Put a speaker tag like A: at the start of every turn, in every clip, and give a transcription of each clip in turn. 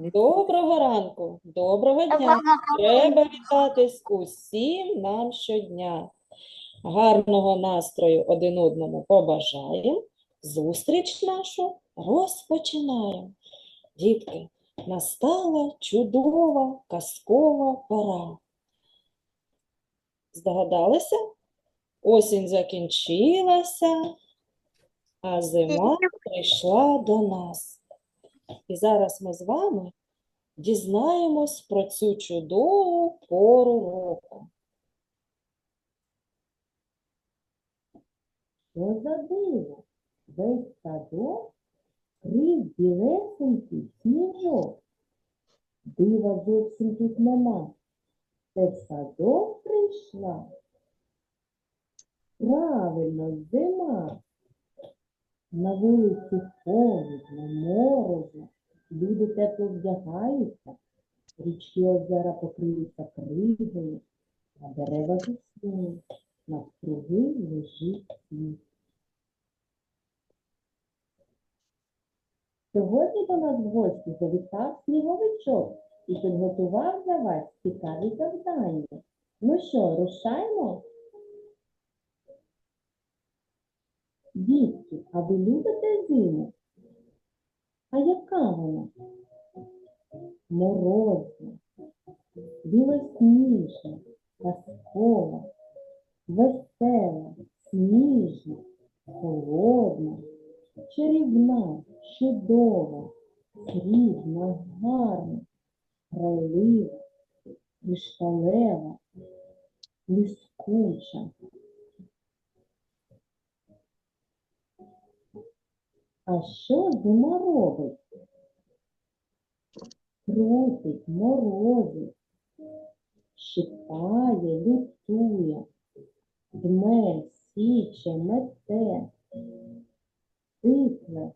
A: Доброго ранку, доброго дня. Треба вітатись усім нам щодня. Гарного настрою один одному побажаємо. Зустріч нашу розпочинаємо. Дітки, настала чудова казкова пора. Здогадалися? Осінь закінчилася, а зима прийшла до нас. І зараз ми з вами дізнаємось про цю чудову пору року.
B: Що за диво? Весь садок крив білесенький сніжок. Дива зовсім тут нема. Це в садок прийшла. Правильно, зима. На вулиці холодно, морозно. Люди тепло вдягаються. Річки озера покриються кригою, а дерева заснули. Навкруги лежить сніг. Сьогодні до нас в гості завітав сніговичок і підготував для вас цікаві завдання. Ну що, рушаємо? Дітки, а ви любите зиму? А яка вона? Морозна, білосніжна, казкова, весела, сніжна, холодна, чарівна, чудова, срібна, гарна, грайлива, кришталева, блискуча. А що зима робить? Крутить, морозить, щипає, лютує, дме, січе, мете, сипле.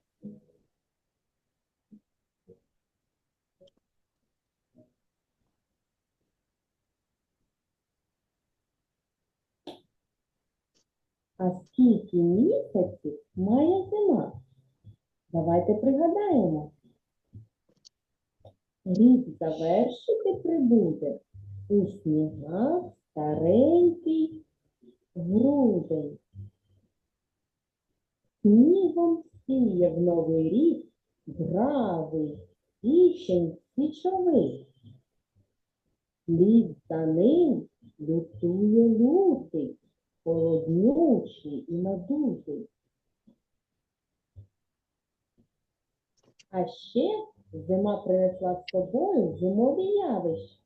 B: А скільки місяців має зима? Давайте пригадаємо. Рік завершити прибуде у снігах старенький грудень. Снігом сіє в новий рік бравий січень січовий. Слід за ним лютує лютий, холоднючий і надутий. А ще зима принесла з собою зимові явища.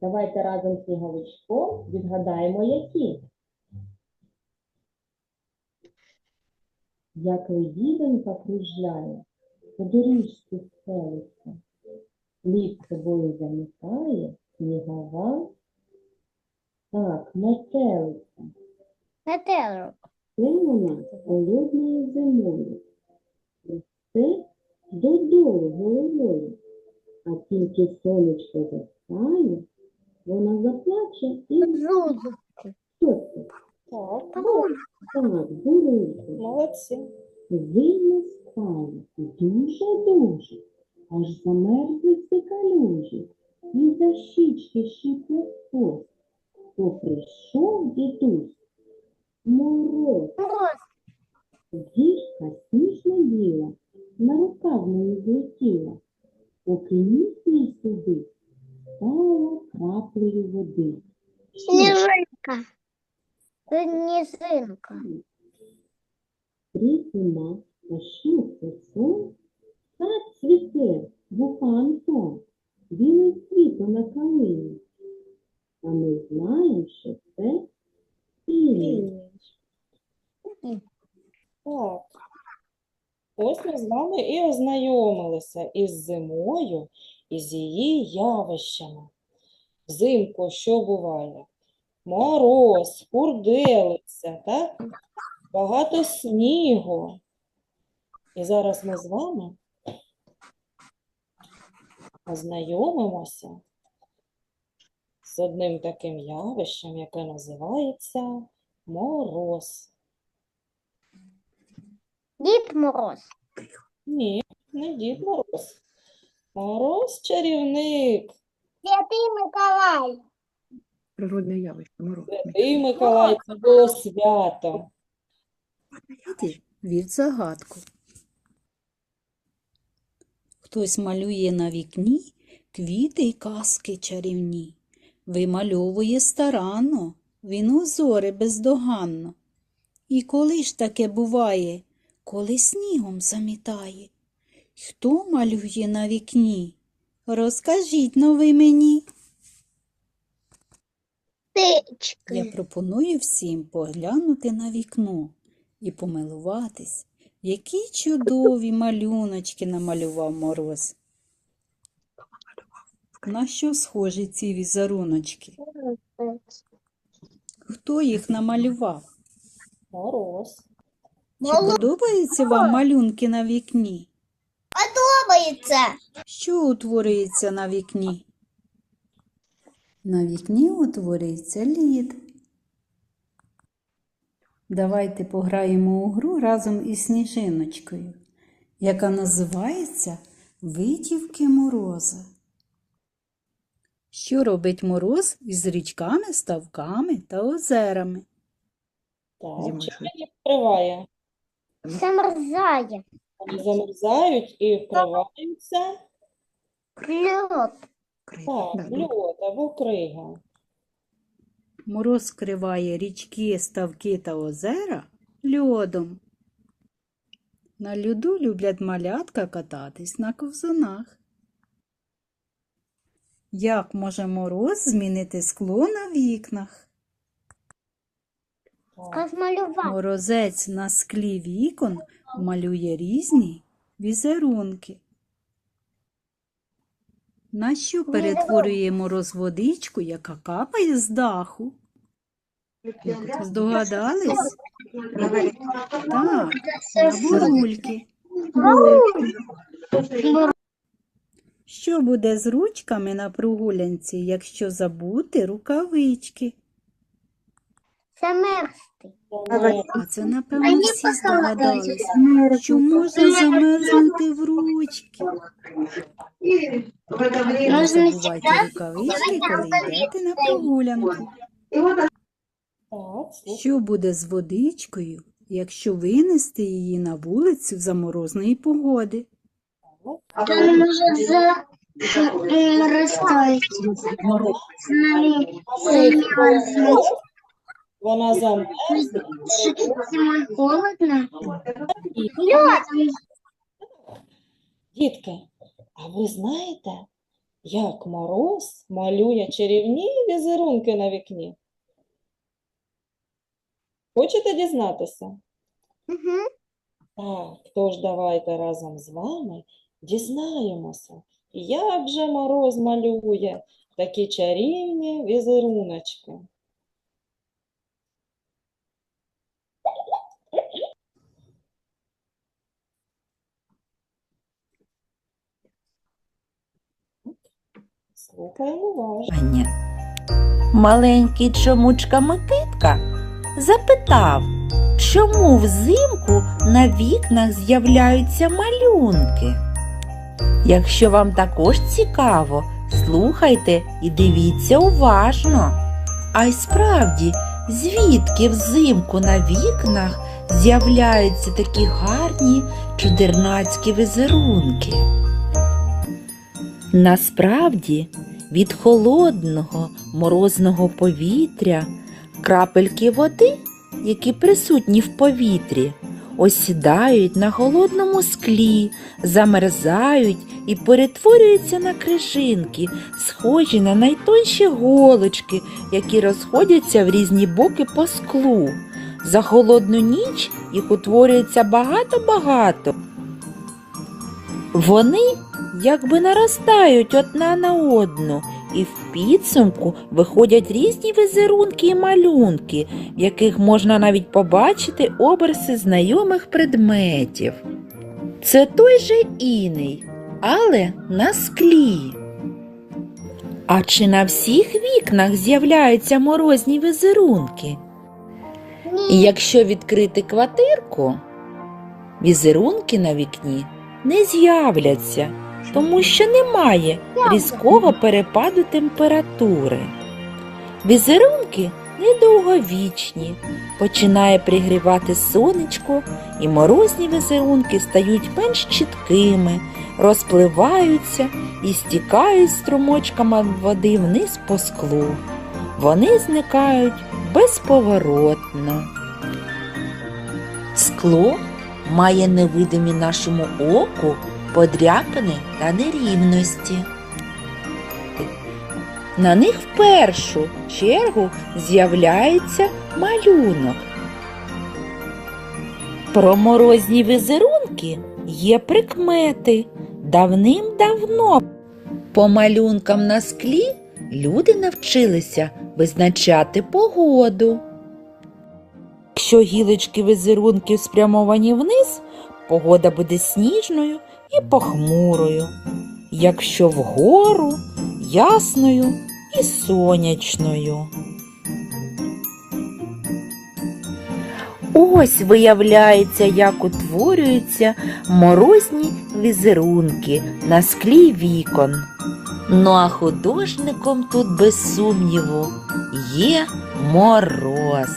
B: Давайте разом з сніговичком відгадаємо, які. Як лебідонька кружляє, по доріжці стелиться, лід собою замітає, снігова. Так, метелиця.
C: Метелик.
B: Це вона холодною зимою. Це додолу головою. А тільки сонечко застане, вона заплаче і що це?
A: Так,
B: бурулька.
A: молодці.
B: Зимно стало дуже-дуже, аж замерзли калюжі, і за щічки щипле хвост. То прийшов дідусь, мороз,
C: Мороз.
B: Діжка сніжно біла, на рукав мені злетіла, поки ніс мій сюди, стала краплею води. Що
C: Снежинка. Снежинка.
B: зима, а що це сон? Так цвіте, сон, біле світло на калині. А ми знаємо, що це північ.
A: Так. Ось ми з вами і ознайомилися із зимою, і з її явищами. Взимку що буває? Мороз, курделиця, так? Багато снігу. І зараз ми з вами ознайомимося з одним таким явищем, яке називається мороз.
C: Дід Мороз.
A: Ні, не Дід Мороз. Мороз чарівник.
C: Святий Миколай.
D: Природне явище, мороз.
A: Святий Миколай, це було свято.
E: Від загадку. Хтось малює на вікні квіти й казки чарівні. Вимальовує старанно, він узори бездоганно. І коли ж таке буває, коли снігом замітає? Хто малює на вікні? Розкажіть но ви мені. Я пропоную всім поглянути на вікно і помилуватись, які чудові малюночки намалював мороз. На що схожі ці візеруночки? Хто їх намалював?
A: Мороз.
E: Чи подобаються вам малюнки на вікні?
C: Подобається.
E: Що утворюється на вікні? На вікні утворюється лід. Давайте пограємо у гру разом із сніжиночкою, яка називається Витівки мороза. Що робить мороз із річками, ставками та озерами?
A: Так,
D: що?
A: він вкриває?
C: Замерзає.
A: Вони замерзають і вкриваються
C: Льод.
A: Так, льод або крига.
E: Мороз скриває річки, ставки та озера льодом. На льоду люблять малятка кататись на ковзанах. Як може мороз змінити скло на вікнах? Морозець на склі вікон малює різні візерунки. На що перетворює мороз водичку, яка капає з даху? Здогадались? Так, на бурульки. Що буде з ручками на прогулянці, якщо забути рукавички?
C: Замерзти.
A: Замерз.
E: А це, напевно, всі здогадались, що можна замерзнути в ручки. Не забувайте рукавички, коли йдете на прогулянку. Що буде з водичкою, якщо винести її на вулицю в заморозної погоди?
C: То не може замерзти.
A: Вона.
C: Зимой холодно.
A: Дітки, а ви знаєте, як мороз малює чарівні візерунки на вікні? Хочете дізнатися?
C: Угу.
A: Так, тож давайте разом з вами дізнаємося, як же мороз малює такі чарівні візеруночки. Слухаємо
F: Маленький чомучка Микитка запитав, чому взимку на вікнах з'являються малюнки. Якщо вам також цікаво, слухайте і дивіться уважно. А й справді, звідки взимку на вікнах з'являються такі гарні чудернацькі візерунки? Насправді, від холодного морозного повітря крапельки води, які присутні в повітрі, осідають на холодному склі, замерзають і перетворюються на крижинки, схожі на найтонші голочки, які розходяться в різні боки по склу. За холодну ніч їх утворюється багато-багато. Вони якби наростають одна на одну, і в підсумку виходять різні візерунки і малюнки, в яких можна навіть побачити образи знайомих предметів. Це той же іней, але на склі. А чи на всіх вікнах з'являються морозні візерунки? І якщо відкрити квартирку, візерунки на вікні не з'являться, тому що немає різкого перепаду температури. Візерунки недовговічні, починає пригрівати сонечко, і морозні візерунки стають менш чіткими, розпливаються і стікають струмочками води вниз по склу. Вони зникають безповоротно. Скло має невидимі нашому оку подряпини та нерівності. На них в першу чергу з'являється малюнок. Про морозні візерунки є прикмети. Давним-давно по малюнкам на склі люди навчилися визначати погоду. Якщо гілочки візерунків спрямовані вниз, погода буде сніжною і похмурою. Якщо вгору ясною і сонячною. Ось виявляється, як утворюються морозні візерунки на склі вікон. Ну а художником тут, без сумніву, є мороз.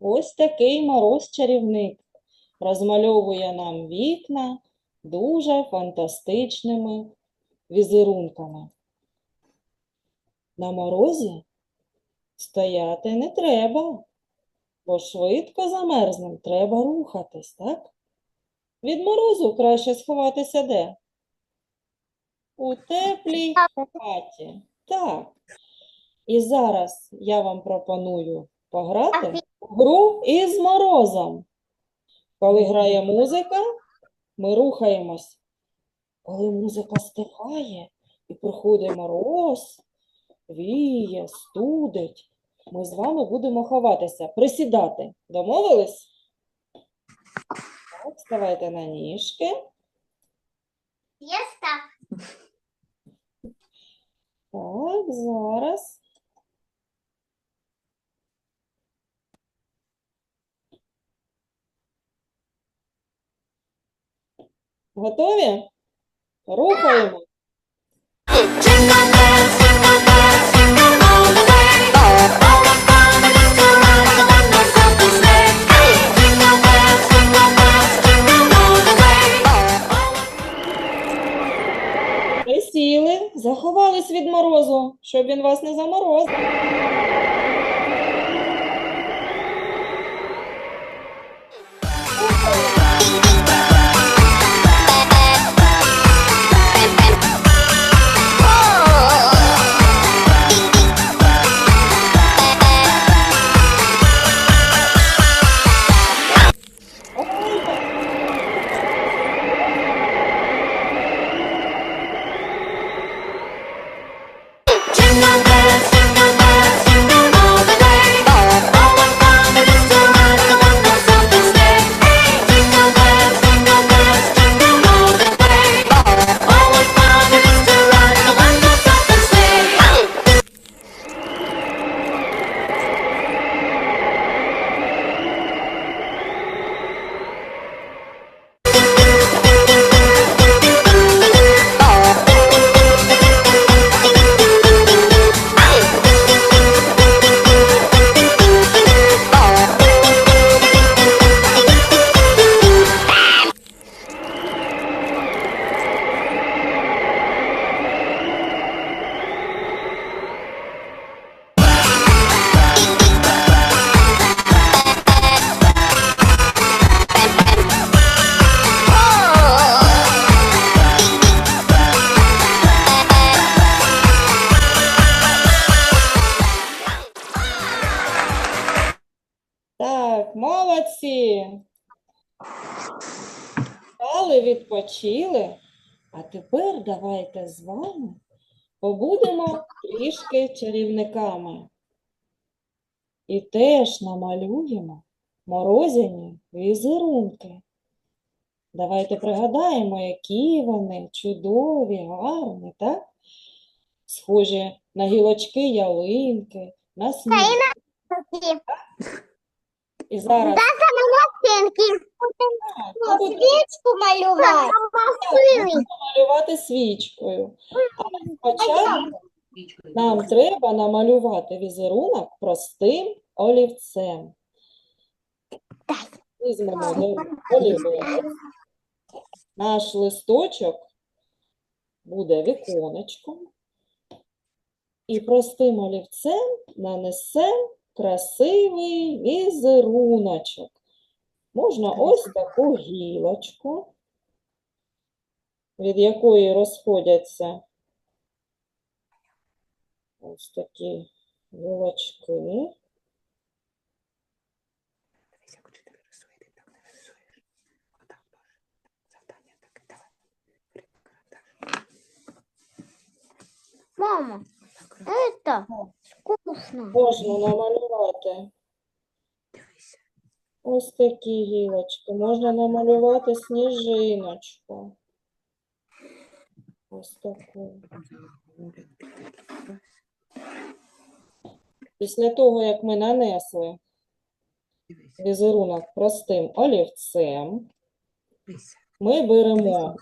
A: Ось такий мороз-чарівник розмальовує нам вікна дуже фантастичними візерунками. На морозі стояти не треба, бо швидко замерзнем, треба рухатись, так? Від морозу краще сховатися де? У теплій хаті. Так. І зараз я вам пропоную пограти в гру із морозом. Коли грає музика, ми рухаємось. Коли музика стихає і приходить мороз, віє, студить, ми з вами будемо ховатися, присідати. Домовились? Так, ставайте на ніжки.
C: Я став.
A: Так, зараз. Готові? Рухаємо. Присіли, заховались від морозу, щоб він вас не заморозив. Стали, відпочили. А тепер давайте з вами побудемо трішки чарівниками. І теж намалюємо морозяні візерунки. Давайте пригадаємо, які вони чудові, гарні, так? Схожі на гілочки ялинки, на сніг. І зараз
C: Оцінки.
A: так, ми будемо
C: Свічку малювати.
A: малювати свічкою. А спочатку нам треба намалювати візерунок простим олівцем. Візьмемо до- олівець. Наш листочок буде віконечком. І простим олівцем нанесемо красивий візеруночок. Можна ось таку гілочку, від якої розходяться ось такі гілочки.
D: Дивись, як вчитель рисує, так не рисуєш. Отак теж. Завдання таке, давай. Бери карандаш.
C: Мама, это вкусно.
A: Можна намалювати
D: Дивися.
A: ось такі гілочки. Можна намалювати сніжиночку. Ось таку. Після того, як ми нанесли візерунок простим олівцем, ми беремо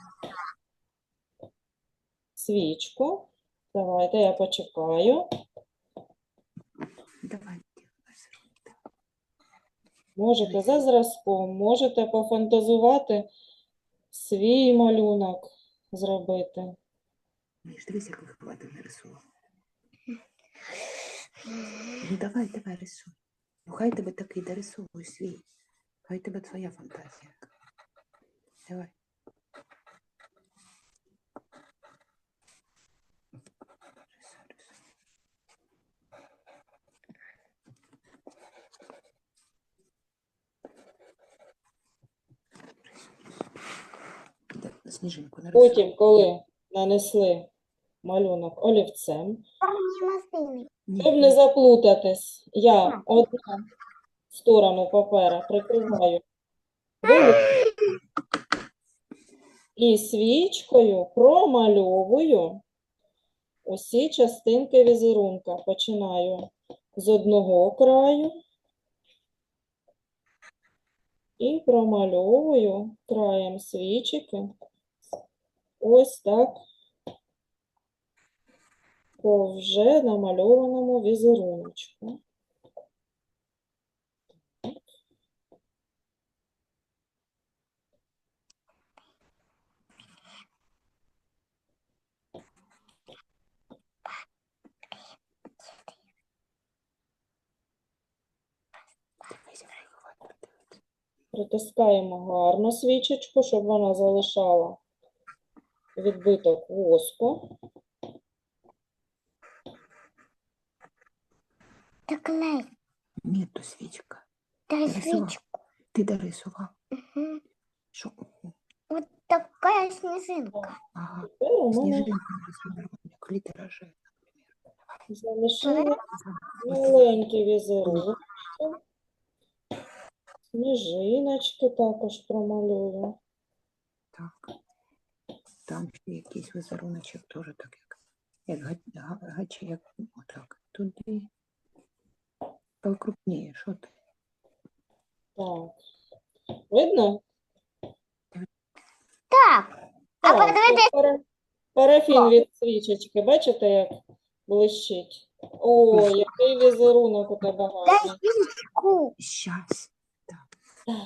A: свічку. Давайте я почекаю.
D: Давай, дівайся.
A: Можете за зразком, можете пофантазувати свій малюнок зробити.
D: Міш, дивись, як вихователь нарисував. Ну давай, давай, рисуй. Ну хай тебе такий дорисовуй свій. Хай тебе твоя фантазія. Давай. Рисуй, рисуй. Да, Сніжинку нарисуй.
A: Потім, коли нанесли малюнок олівцем, щоб не заплутатись, я одну сторону папера прикриваю і свічкою промальовую усі частинки візерунка. Починаю з одного краю і промальовую краєм свічики ось так по вже намальованому візеруночку. Притискаємо гарно свічечку, щоб вона залишала відбиток воску.
C: Та клей.
D: Ні, то свічка.
C: Та
D: Нарисував.
C: свічку.
D: Ти дорисував.
C: Мгм.
D: Що?
C: Вот такая снежинка.
D: Ага.
A: Тепер у мене
D: Сніжинку нарисував, як літера Ж.
A: залишилися маленькі візерунки. Сніжиночки також промалюю.
D: Там ще якийсь візеруночок теж так, як, як га- га- гачі, як отак. Туди. Покрупніє, що ти?
A: Так. Видно?
C: Так, а
A: Так,
C: подивитись,
A: це пара- парафін від свічечки. Бачите, як блищить? О, який візерунок у тебе гарний.
D: Щас.
A: Так.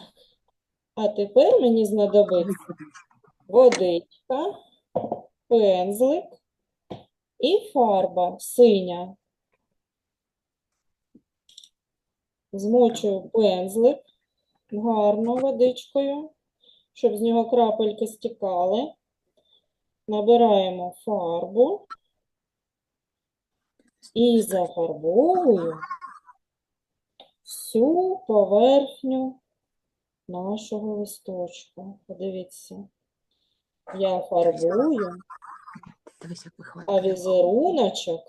A: А тепер мені знадобиться водичка, пензлик і фарба синя. Змочую пензлик гарно водичкою, щоб з нього крапельки стікали. Набираємо фарбу і зафарбовую всю поверхню нашого листочка. Подивіться, я фарбую, а
D: вихватує.
A: візеруночок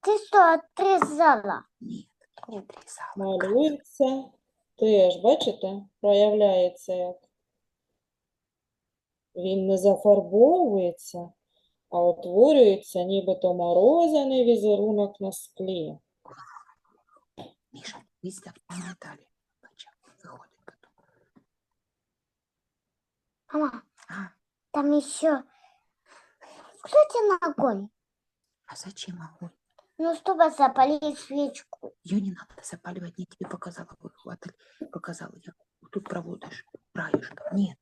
C: Ты что, отрезала?
D: Ні, не трізала.
A: малюється теж, бачите, проявляється як. Він не зафарбовується, а утворюється нібито морозаний візерунок на склі.
D: Міша, дивись, як вона Наталі. Бачиш, виходить потім.
C: Мама,
D: А,
C: там еще... Включите на огонь.
D: а зачем огонь?
C: Ну, чтобы запалить свечку.
D: Ее не надо запаливать, я тебе показала, выхватывай, показала, я тут проводишь, краешком. Нет,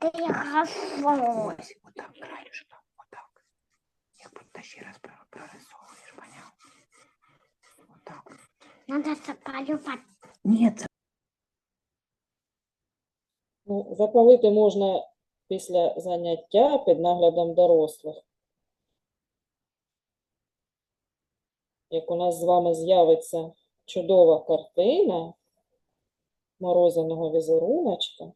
C: Да я хорошо.
D: ось, вот так, краешком, вот так. Будто ще раз про- прорисовуєш, понял? Вот так.
C: Надо запаливать.
D: Нет,
A: Ну, запалити можна після заняття під наглядом дорослих. Як у нас з вами з'явиться чудова картина морозиного візеруночка,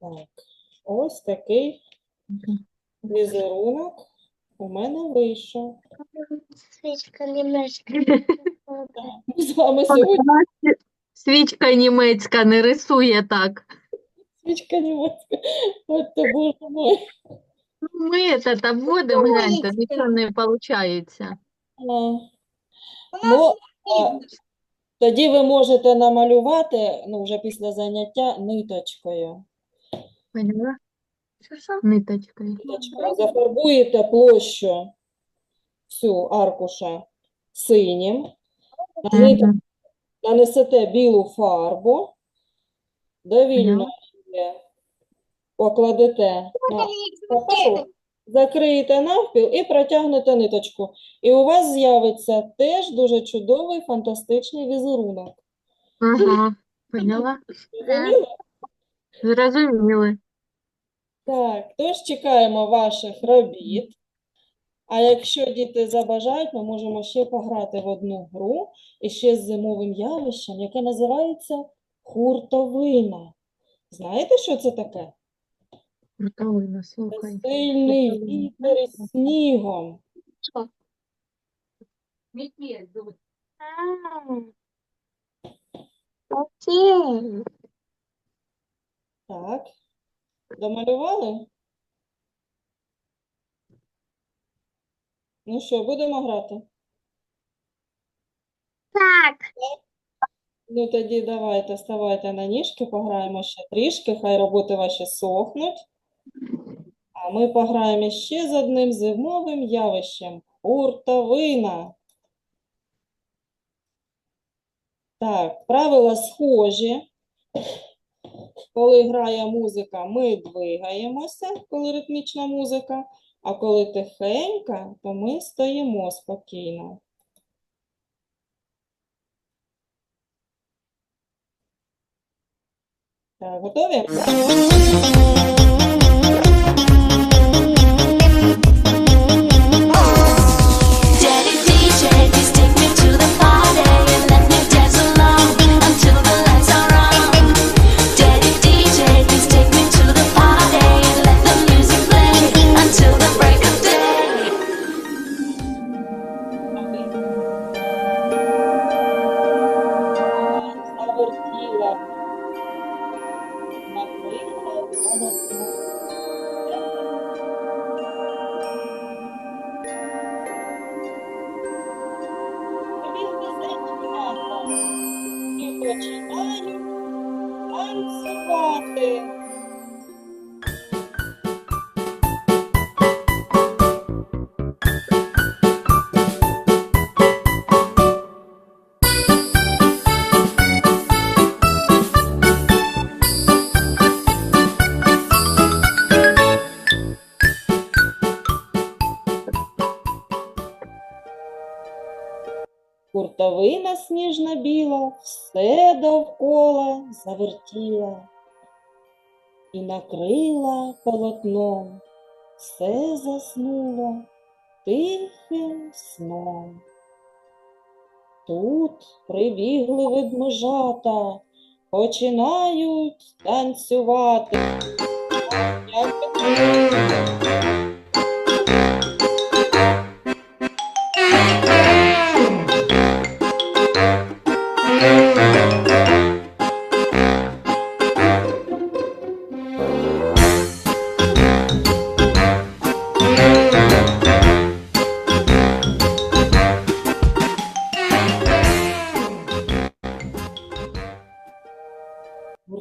A: так, ось такий візерунок у мене вийшов.
C: Свечка немножко.
A: Ми з вами сьогодні
G: Свічка німецька не рисує так.
A: свічка німецька. От ти, боже мой.
G: Ми це та вводимо, гляньте, нічого не виходить.
A: А, Ну, а, тоді ви можете намалювати, ну, вже після заняття ниточкою.
G: Поняла? Ниточкою.
A: Ниточкою зафарбуєте площу всю аркуша синім, на ниточку нанесете білу фарбу, довільно її покладете на паперу, закриєте навпіл і протягнете ниточку. І у вас з'явиться теж дуже чудовий фантастичний візерунок.
G: Ага, поняла?
A: Зрозуміли. Так, тож чекаємо ваших робіт. А якщо діти забажають, ми можемо ще пограти в одну гру і ще з зимовим явищем, яке називається хуртовина. Знаєте, що це таке?
G: Крутовина,
A: Це
G: слухай.
A: сильний вітер із снігом.
C: Окей.
A: Так, домалювали? Ну що, будемо грати?
C: Так.
A: Ну тоді давайте, ставайте на ніжки, пограємо ще трішки, хай роботи ваші сохнуть. А ми пограємо ще з одним зимовим явищем – хуртовина. Так, правила схожі. Коли грає музика, ми двигаємося, коли ритмічна музика, а коли тихенька, то ми стоїмо спокійно. Так, готові? Куртовина сніжна біла, все довкола завертіла і накрила полотном, все заснуло тихим сном. Тут прибігли ведмежата, починають танцювати.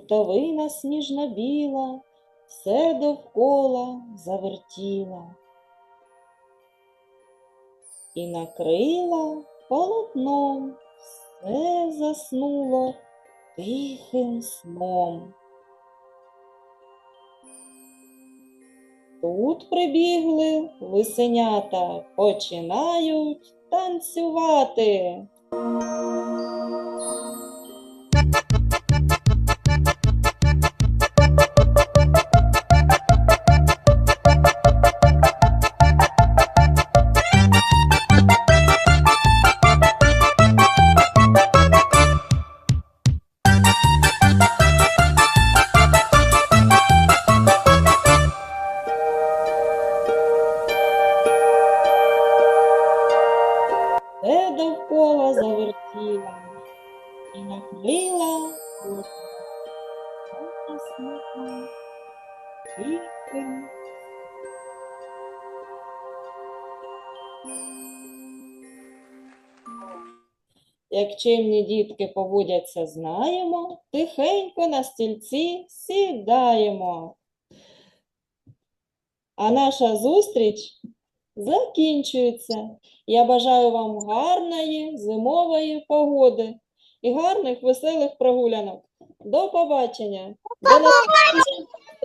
A: Хуртовина сніжна біла, все довкола завертіла. І накрила полотном, все заснуло тихим сном. Тут прибігли лисенята, починають танцювати. Як чимні дітки поводяться, знаємо, тихенько на стільці сідаємо. А наша зустріч закінчується. Я бажаю вам гарної зимової погоди і гарних веселих прогулянок. До побачення! До наступного